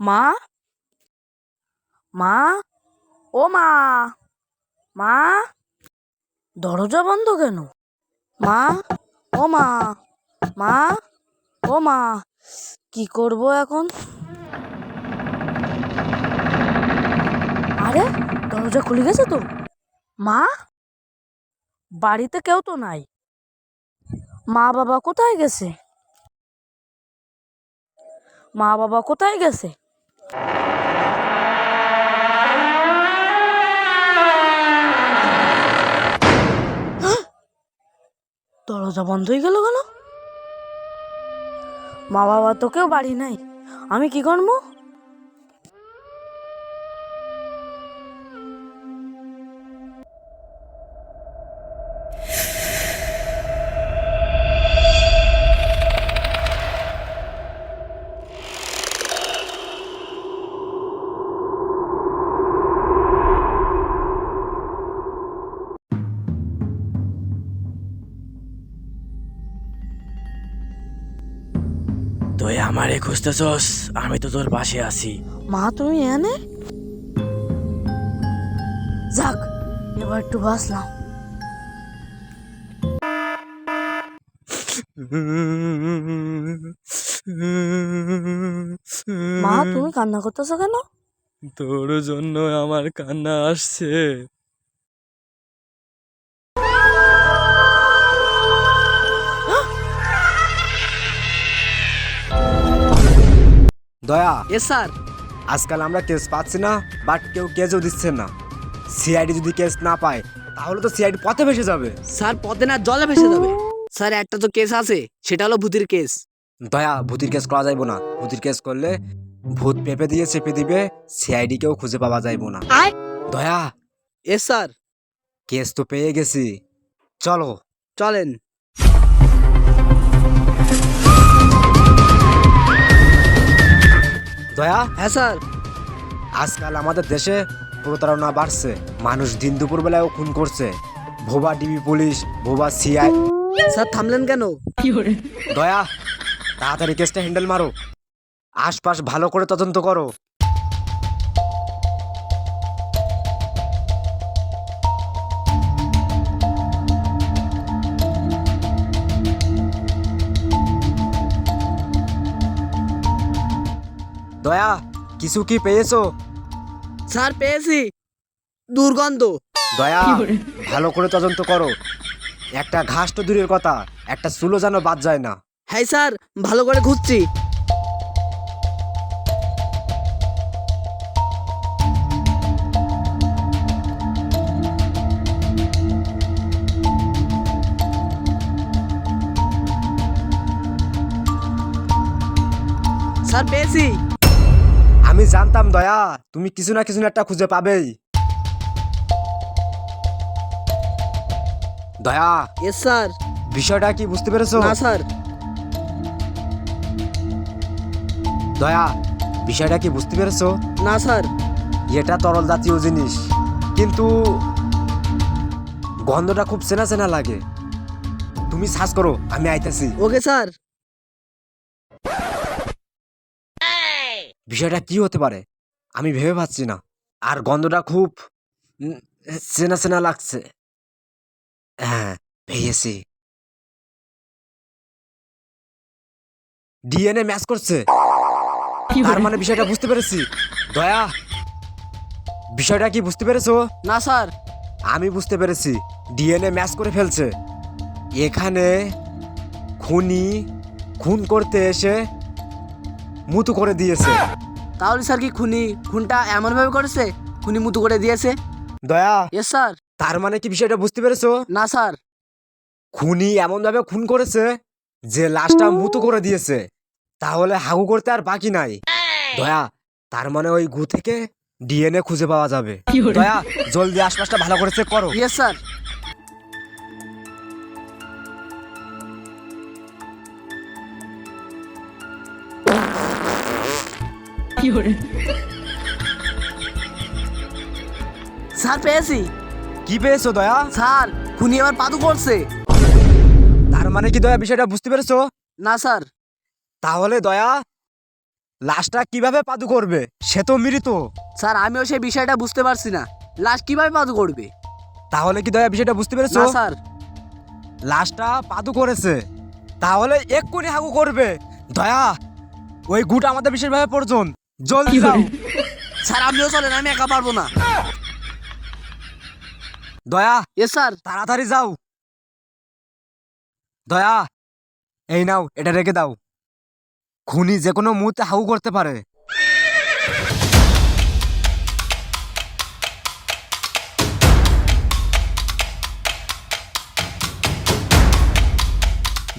মা? মা? ও মা! মা? দরজা বন্ধ কেন? মা? ও মা! মা? ও মা! কি করব এখন? আরে, দরজা খুলে গেছে তো। মা? বাড়িতে কেউ তো নাই। মা বাবা কোথায় গেছে? মা বাবা কোথায় গেছে! দরজা বন্ধ হয়ে গেল কেন? মা বাবা তো কেউ বাড়ি নাই। আমি কি করব? আমারে খুঁজতেছস? আমি তো তোর পাশে আছি। মা তুমি এনে? যাক এবার একটু বাসলাম মা তুমি কান্না করতেছো কেন? তোর জন্য আমার কান্না আসছে। দয়া। এস স্যার আজকাল আমরা কেস পাচ্ছি না বাট কেউ কেসও দিচ্ছে না। সিআইডি যদি কেস না পায় তাহলে তো সিআইডি পথে ভেসে যাবে। স্যার পথে না জলে ভেসে যাবে। স্যার একটা তো কেস আছে সেটা হলো ভূতির কেস দয়া ভূতির কেস করা যাইব না। ভূতির কেস করলে ভূত পেপে দিয়ে চেপে দিবে সিআইডি কেও খুঁজে পাওয়া যাইব না। দয়া। এ স্যার কেস তো পেয়ে গেছি। চলো। চলেন। দয়া? হ্যাঁ স্যার। আজকাল আমাদের দেশে প্রতারণা বাড়ছে। মানুষ দিন দুপুর বেলায় খুন করছে। ভোবা ডিবি পুলিশ ভোবা সিআই। স্যার থামলেন কেন? দয়া তাড়াতাড়ি কেসটা হ্যান্ডেল মারো। আশপাশ ভালো করে তদন্ত করো। দয়া কিছু কি পেয়েছ? স্যার পেয়েছি। দুর্গন্ধ। দয়া ভালো করে তদন্ত করো। একটা ঘাস তো দূরের কথা একটা চুলো যেন বাদ যায় না। হ্যাঁ স্যার ভালো করে ঘুরছি। স্যার পেয়েছি। জানতাম দয়া তুমি কিছু না কিছু একটা খুঁজে পাবেই। দয়া এস স্যার বিষয়টা কি বুঝতে পেরেছ? না স্যার দয়া বিষয়টা কি বুঝতে পেরেছ? না স্যার এটা তরল জাতীয় জিনিস। কিন্তু গন্ধটা খুব চেনা চেনা লাগে। তুমি সার্চ করো আমি আইতাছি। ওকে স্যার বিষয়টা কি হতে পারে? আমি ভেবে পাচ্ছি না। আর গন্ধটা খুব চেনা চেনা লাগছে। হ্যাঁ পেয়েছি। ডিএনএ ম্যাচ করছে। তার মানে বিষয়টা বুঝতে পেরেছি। দয়া বিষয়টা কি বুঝতে পেরেছ? না স্যার। আমি বুঝতে পেরেছি। ডিএনএ ম্যাচ করে ফেলছে। এখানে খুনি খুন করতে এসে মুতু করে দিয়েছে। তাহলে স্যার কি খুনি খুনটা এমন ভাবে করেছে? খুনি মুতু করে দিয়েছে? দয়া। এস স্যার তার মানে কি বিষয়টা বুঝতে পেরেছ? না স্যার। খুনি এমন ভাবে খুন করেছে যে লাশটা মুতু করে দিয়েছে। তাহলে হাগু করতে আর বাকি নাই। দয়া তার মানে ওই গু থেকে ডিএনএ খুঁজে পাওয়া যাবে। দয়া জলদি আশপাশটা ভালো করে চেক করো। ইয়েস স্যার স্যার পেয়েছি। কি পেয়েছ দয়া? স্যার খুনি আমার পাদু করছে তার মানে কি দয়া বিষয়টা বুঝতে পেরেছ? না স্যার। তাহলে দয়া লাশটা কীভাবে পাদু করবে? সে তো মৃত। স্যার আমিও সেই বিষয়টা বুঝতে পারছি না। লাশ কীভাবে পাদু করবে? তাহলে কি দয়া বিষয়টা বুঝতে পেরেছ? না স্যার। লাশটা পাদু করেছে। তাহলে এক্ষুনি হাগু করবে। দয়া ওই গুট আমাদের বিশেষভাবে প্রয়োজন। জলদি যাও স্যার আপনিও চলেন আমি একা পারব না। দয়া এ স্যার। তাড়াতাড়ি যাও। দয়া এই নাও এটা রেখে দাও। খুনি যে কোনো মুহূর্তে হাউ করতে পারে।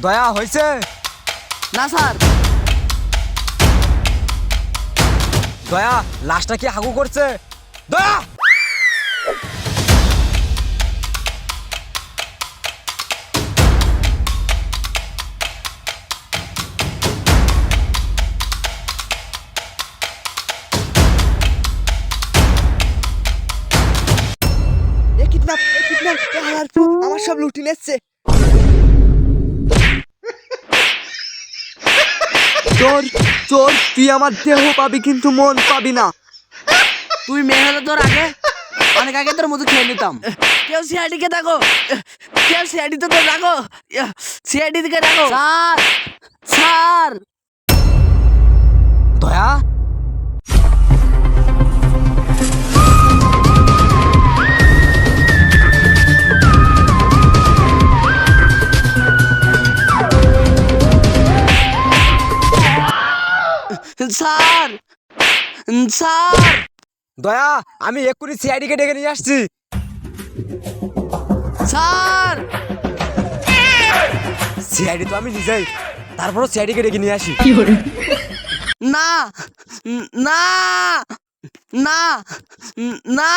দয়া হয়েছে? না স্যার। দয়া লাশটা কি হাগু করছে? দয়া! আমার সব লুটি নিচ্ছে। চোর চোর তুই আমার দেহ পাবি কিন্তু মন পাবি না। তুই মেয়ে হলে তোর আগে অনেক আগে তোর মতো খেয়ে নিতাম। কেউ সিআইডি কে দেখো কেউ সিআইডি তো তোর রাখো সিআইডি দিকে রাখো sir sir. Daya sir. Sir. Daya আমি এক্ষুনি সিআইডি কে ডেকে নিয়ে আসছি। স্যার। সিআইডি তো আমি নিজেই। তারপরও সিআইডি কে ডেকে নিয়ে আসি। না না না না।